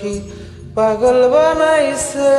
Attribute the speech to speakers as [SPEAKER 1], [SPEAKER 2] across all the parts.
[SPEAKER 1] সখী পাগল বানাইছে।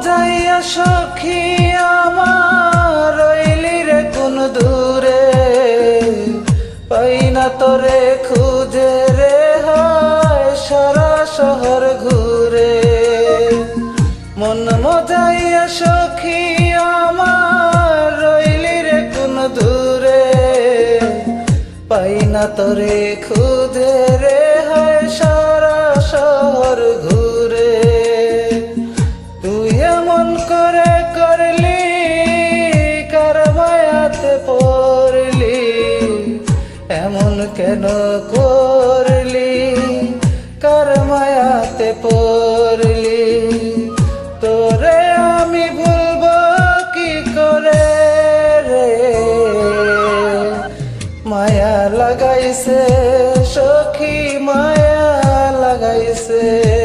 [SPEAKER 1] মজাইয়া সখী, আমার রইলি রে কোন দূরে। পাই না তোরে খুঁজে রে, হায় সারা শহর ঘুরে। মন মজাইয়া সখী, আমার রইলি রে কোন দূরে। পাই না তোরে খুঁজে রে পড়লি তোরে আমি ভুলব কি করে রে? মায়া লাগাইছে সখী মায়া লাগাইছে।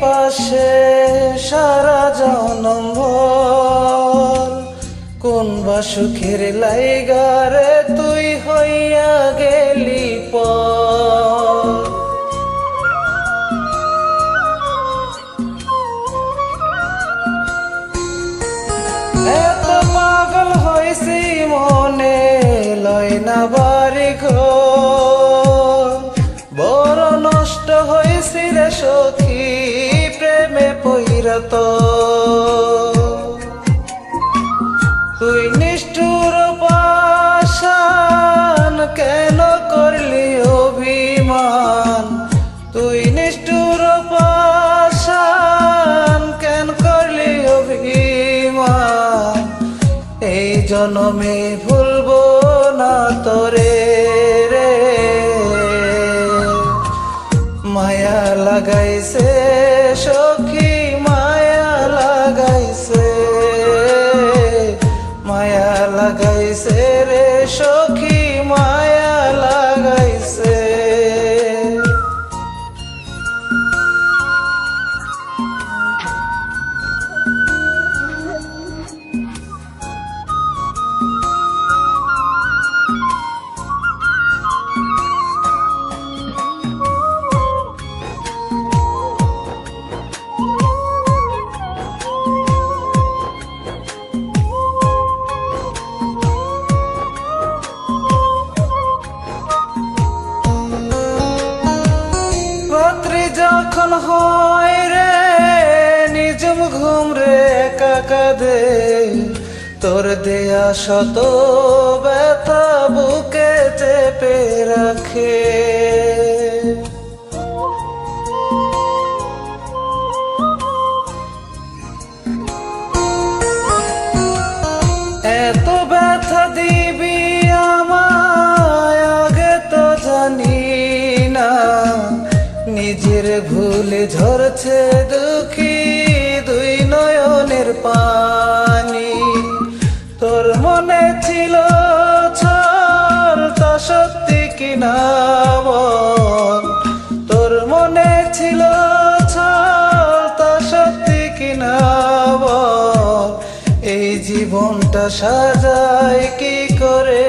[SPEAKER 1] পাশে সারা জনম কোন বা সুখের লাইগারে তুই হইয়া গেলি পর। এত পাগল হয়েছি মনে, লয় না বাড়ি পৈরত তুই নিষ্ঠুর পাশান কেন করলি অভিমান? তুই নিষ্ঠুর পাশান কেন করলি অভিমান? এই জনমে ভুলবো না তোরে রে। মায়া লাগাইছে সখী তোর দেয়া শত ব্যথা বুকে চেপে রাখে। এত ব্যথা দিবি আমায়, আগে তো জানি না। নিজের ভুলে ঝরছে দুঃখী দুই নয়নের তোর মনে ছিল ছাড় তা সত্যি কিনা তোর মনে ছিল ছাড় তা সত্যি কিনা এই জীবনটা সাজায় কি করে?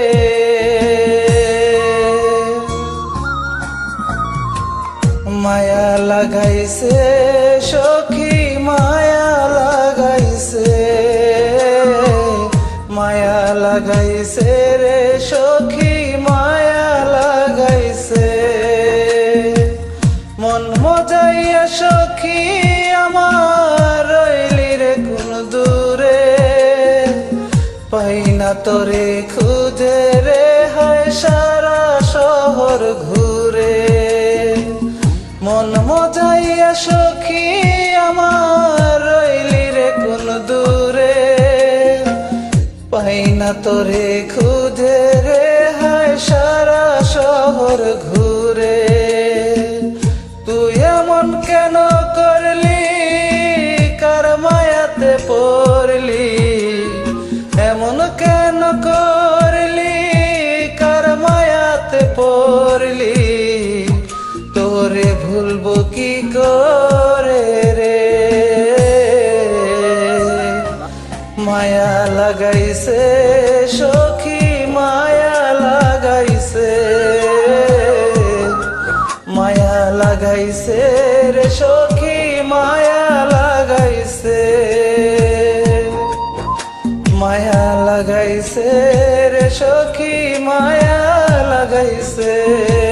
[SPEAKER 1] মায়া লাগাইছে সব লাগাইছে রে সখী, মায়া লাগাইছে। মন মজাইয়া সখী, আমার রইলি রে কোন দূরে। পাই না তোরে খুঁজে রে, হায় সারা শহর ঘুরে। মন মজাইয়া সখী, আমার না তোরে খুঁজে রে হায় সারা শহর ঘুরে। তুই এমন কেন করলি? কার মায়াতে পড়লি? এমন কেন করলি মায়া লাগাইছে, সখী মায়া লাগাইছে। মায়া লাগাইছে রে সখী, মায়া লাগাইছে। মায়া লাগাইছে রে সখী, মায়া লাগাইছে।